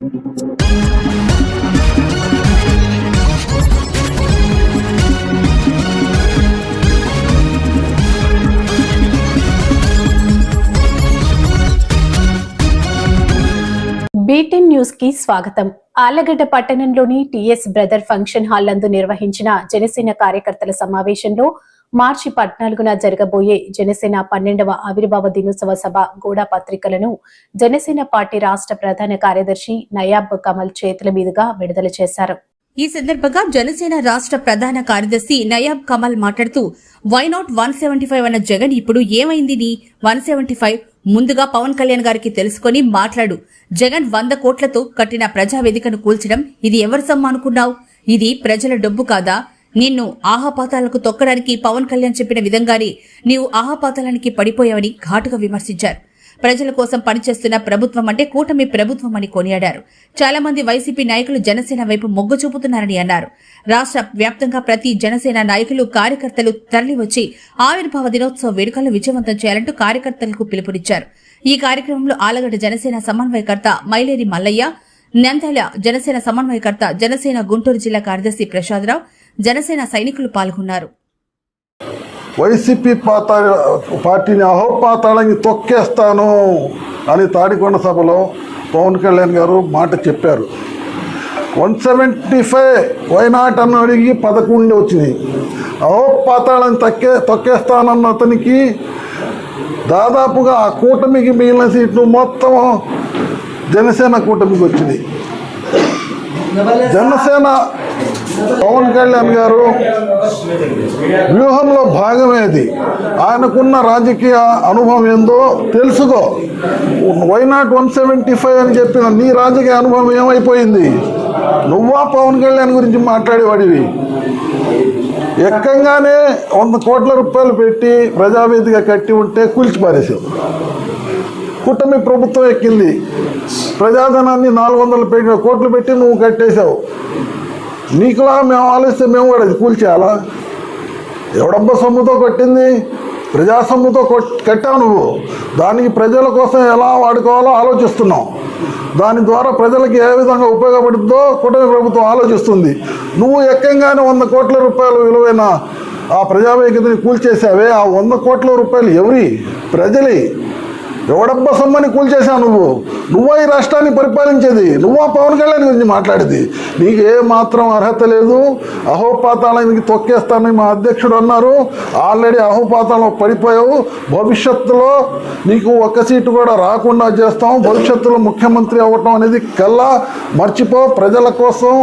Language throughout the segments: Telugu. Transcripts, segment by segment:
బీటెన్ న్యూస్కి స్వాగతం. ఆలగడ్డ పట్టణంలోని టిఎస్ బ్రదర్ ఫంక్షన్ హాల్ నందు నిర్వహించిన జనసేన కార్యకర్తల సమావేశంలో మార్చి పద్నాలుగున జరగబోయే జనసేన పన్నెండవ ఆవిర్భావ దినోత్సవ సభ గోడా పత్రికలను జనసేన పార్టీ రాష్ట్ర ప్రధాన కార్యదర్శి నయాబ్ కమల్ చేతుల మీదుగా విడుదల చేశారు. ఈ సందర్భంగా జనసేన రాష్ట్ర ప్రధాన కార్యదర్శి నయాబ్ కమల్ మాట్లాడుతూ వైనాట్ వన్ సెవెంటీ ఫైవ్ అన్న జగన్ ఇప్పుడు ఏమైంది నీ? వన్ సెవెంటీ ఫైవ్ ముందుగా పవన్ కళ్యాణ్ గారికి తెలుసుకొని మాట్లాడు. జగన్ వంద కోట్లతో కట్టిన ప్రజావేదికను కూల్చడం ఇది ఎవరి సొమ్ము అనుకున్నావు? ఇది ప్రజల డబ్బు కాదా? నిన్ను ఆహాపాతాలకు తొక్కడానికి పవన్ కళ్యాణ్ చెప్పిన విధంగానే నీవు ఆహాపాతాలానికి పడిపోయావని ఘాటుగా విమర్శించారు. ప్రజల కోసం పనిచేస్తున్న ప్రభుత్వం అంటే కూటమి ప్రభుత్వం అని కొనియాడారు. చాలా మంది వైసీపీ నాయకులు జనసేన వైపు మొగ్గు చూపుతున్నారని అన్నారు. రాష్ట్ర వ్యాప్తంగా ప్రతి జనసేన నాయకులు కార్యకర్తలు తరలివచ్చి ఆవిర్భావ దినోత్సవ వేడుకలను విజయవంతం చేయాలంటూ కార్యకర్తలకు పిలుపునిచ్చారు. ఈ కార్యక్రమంలో ఆలగడ్డ జనసేన సమన్వయకర్త మైలేరి మల్లయ్య నంద్యాల జనసేన సమన్వయకర్త జనసేన గుంటూరు జిల్లా కార్యదర్శి ప్రసాదరావు జనసేన సైనికులు పాల్గొన్నారు. వైసీపీ పాత పార్టీని అహోపాతాళంగి తొక్కేస్తాను అని తాడికొండ సభలో పవన్ కళ్యాణ్ గారు మాట చెప్పారు. వన్ సెవెంటీ ఫైవ్ వైనాట్ అని అడిగి పదకొండు వచ్చినాయి. అహోపాతాళని తక్కే తొక్కేస్తానన్న అతనికి దాదాపుగా ఆ కూటమికి మిగిలిన సీట్లు మొత్తం జనసేన కూటమికి వచ్చినాయి. జనసేన పవన్ కళ్యాణ్ గారు వ్యూహంలో భాగమేది. ఆయనకున్న రాజకీయ అనుభవం ఏందో తెలుసుకో. Why not one seventy five అని చెప్పిన నీ రాజకీయ అనుభవం ఏమైపోయింది? నువ్వా పవన్ కళ్యాణ్ గురించి మాట్లాడేవాడివి. ఎక్కంగానే వంద కోట్ల రూపాయలు పెట్టి ప్రజావేదిక కట్టి ఉంటే కూల్చిపారేసావు కూటమి ప్రభుత్వం ఎక్కింది. ప్రజాధనాన్ని నాలుగు వందలు పెట్టిన కోట్లు పెట్టి నువ్వు కట్టేశావు. నీకులా మేము ఆలోచిస్తే మేము కూడా అది కూల్చేయాలా? ఎవడబ్బ సొమ్ముతో కొట్టింది? ప్రజా సొమ్ముతో కట్టావు నువ్వు. దానికి ప్రజల కోసం ఎలా వాడుకోవాలో ఆలోచిస్తున్నావు దాని ద్వారా ప్రజలకు ఏ విధంగా ఉపయోగపడుతుందో కూటమి ప్రభుత్వం ఆలోచిస్తుంది. నువ్వు ఎక్కంగానే వంద కోట్ల రూపాయలు విలువైన ఆ ప్రజావేదికని కూల్చేసావే. ఆ వంద కోట్ల రూపాయలు ఎవరి? ప్రజలే. ఎవడబ్బా సొమ్మని కూల్చేసావు నువ్వు? నువ్వా ఈ రాష్ట్రాన్ని పరిపాలించేది? నువ్వా పవన్ కళ్యాణ్ గురించి మాట్లాడేది? నీకు ఏ మాత్రం అర్హత లేదు. అహోపాతాళానికి తొక్కేస్తానని మా అధ్యక్షుడు అన్నారు. ఆల్రెడీ అహోపాతాలు పడిపోయావు. భవిష్యత్తులో నీకు ఒక్క సీటు కూడా రాకుండా చేస్తాం. భవిష్యత్తులో ముఖ్యమంత్రి అవ్వటం అనేది కల్లా మర్చిపో. ప్రజల కోసం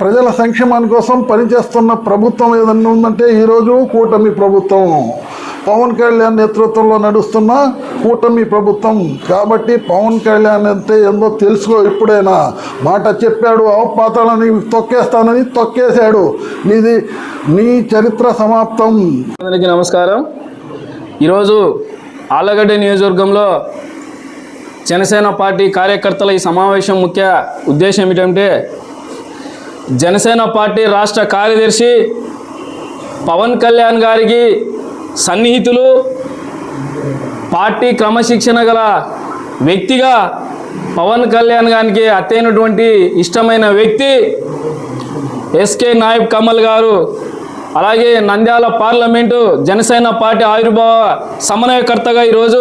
ప్రజల సంక్షేమాని కోసం పనిచేస్తున్న ప్రభుత్వం ఏదన్నా ఉందంటే ఈరోజు కూటమి ప్రభుత్వం. పవన్ కళ్యాణ్ నేతృత్వంలో నడుస్తున్న కూటమి ప్రభుత్వం కాబట్టి పవన్ కళ్యాణ్ అంటే ఏందో తెలుసుకో ఇప్పుడైనా. మాట చెప్పాడు అవపాతాలని తొక్కేస్తానని తొక్కేశాడు. నీది నీ చరిత్ర సమాప్తం. అందరికీ నమస్కారం. ఈరోజు ఆలగడ్డ నియోజకవర్గంలో జనసేన పార్టీ కార్యకర్తల ఈ సమావేశం ముఖ్య ఉద్దేశం ఏమిటంటే జనసేన పార్టీ రాష్ట్ర కార్యదర్శి పవన్ కళ్యాణ్ గారికి సన్నిహితులు పార్టీ క్రమశిక్షణ గల వ్యక్తిగా పవన్ కళ్యాణ్ గారికి అత్తైనటువంటి ఇష్టమైన వ్యక్తి ఎస్కే నాయబ్ కమల్ గారు అలాగే నంద్యాల పార్లమెంటు జనసేన పార్టీ ఆవిర్భావ సమన్వయకర్తగా ఈరోజు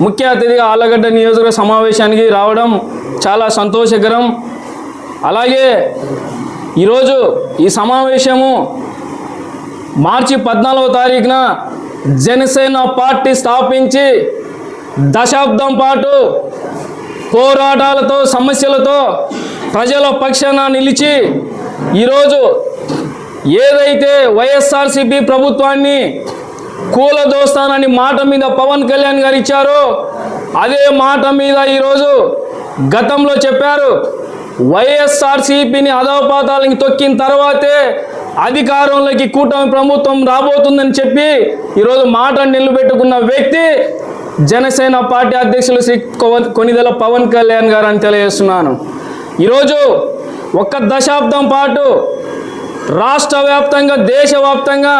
ముఖ్య అతిథిగా ఆలగడ్డ నియోజకవర్గ సమావేశానికి రావడం చాలా సంతోషకరం. అలాగే ఈరోజు ఈ సమావేశము మార్చి పద్నాలుగో తారీఖున జనసేన పార్టీ స్థాపించి దశాబ్దం పాటు పోరాటాలతో సమస్యలతో ప్రజల పక్షాన నిలిచి ఈరోజు ఏదైతే వైఎస్ఆర్సీపీ ప్రభుత్వాన్ని కూలదోస్తానని మాట మీద పవన్ కళ్యాణ్ గారు ఇచ్చారో అదే మాట మీద ఈరోజు గతంలో చెప్పారు. వైఎస్ఆర్సీపీని అధోపాతాలకి తొక్కిన తర్వాతే అధికారంలోకి కూటమి ప్రభుత్వం రాబోతుందని చెప్పి ఈరోజు మాట నిలబెట్టుకున్న వ్యక్తి జనసేన పార్టీ అధ్యక్షులు శ్రీ కొనిదెల పవన్ కళ్యాణ్ గారు అని తెలియజేస్తున్నాను. ఈరోజు ఒక్క దశాబ్దం పాటు రాష్ట్ర వ్యాప్తంగా దేశవ్యాప్తంగా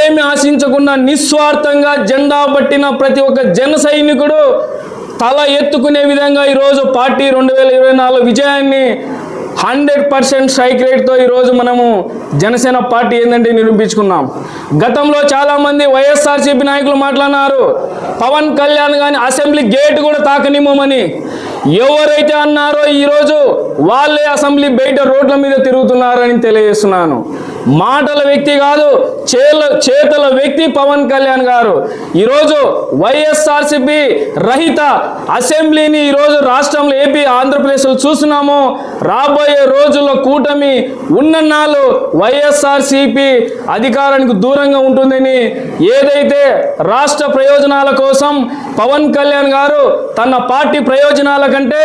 ఏమి ఆశించకుండా నిస్వార్థంగా జెండా పట్టిన ప్రతి ఒక్క జన సైనికుడు తల ఎత్తుకునే విధంగా ఈరోజు పార్టీ రెండు వేల ఇరవై నాలుగు విజయాన్ని హండ్రెడ్ పర్సెంట్ స్ట్రైక్ రేట్తో ఈరోజు మనము జనసేన పార్టీ ఏంటంటే నిరూపించుకున్నాం. గతంలో చాలామంది వైఎస్ఆర్సీపీ నాయకులు మాట్లాడినారు. పవన్ కళ్యాణ్ కానీ అసెంబ్లీ గేట్ కూడా తాకనిమ్మమని. ఎవరైతే అన్నారో ఈరోజు వాళ్ళే అసెంబ్లీ బయట రోడ్ల మీద తిరుగుతున్నారని తెలియజేస్తున్నాను. మాటల వ్యక్తి కాదు చేల చేతల వ్యక్తి పవన్ కళ్యాణ్ గారు. ఈరోజు వైఎస్ఆర్సిపి రహిత అసెంబ్లీని ఈరోజు రాష్ట్రంలో ఏపీ ఆంధ్రప్రదేశ్లో చూస్తున్నాము. రాబోయే రోజుల్లో కూటమి ఉన్నన్నాళ్ళు వైఎస్ఆర్సిపి అధికారానికి దూరంగా ఉంటుందని ఏదైతే రాష్ట్ర ప్రయోజనాల కోసం పవన్ కళ్యాణ్ గారు తన పార్టీ ప్రయోజనాల కంటే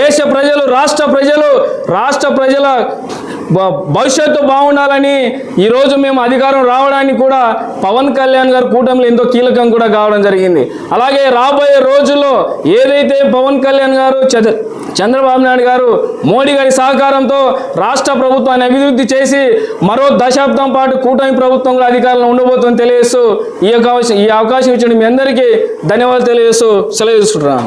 దేశ ప్రజలు రాష్ట్ర ప్రజలు రాష్ట్ర ప్రజల భవిష్యత్తు బాగుండాలని ఈరోజు మేము అధికారం రావడానికి కూడా పవన్ కళ్యాణ్ గారు కూటమిలో ఎంతో కీలకం కూడా కావడం జరిగింది. అలాగే రాబోయే రోజుల్లో ఏదైతే పవన్ కళ్యాణ్ గారు చంద్ర- చంద్రబాబు నాయుడు గారు మోడీ గారి సహకారంతో రాష్ట్ర ప్రభుత్వాన్ని అభివృద్ధి చేసి మరో దశాబ్దం పాటు కూటమి ప్రభుత్వంలో అధికారంలో ఉండబోతుందని తెలియజేస్తూ ఈ అవకాశం ఈ అవకాశం ఇచ్చిన మీ అందరికీ ధన్యవాదాలు తెలియజేస్తూ సెలవు తీసుకుంటున్నాను.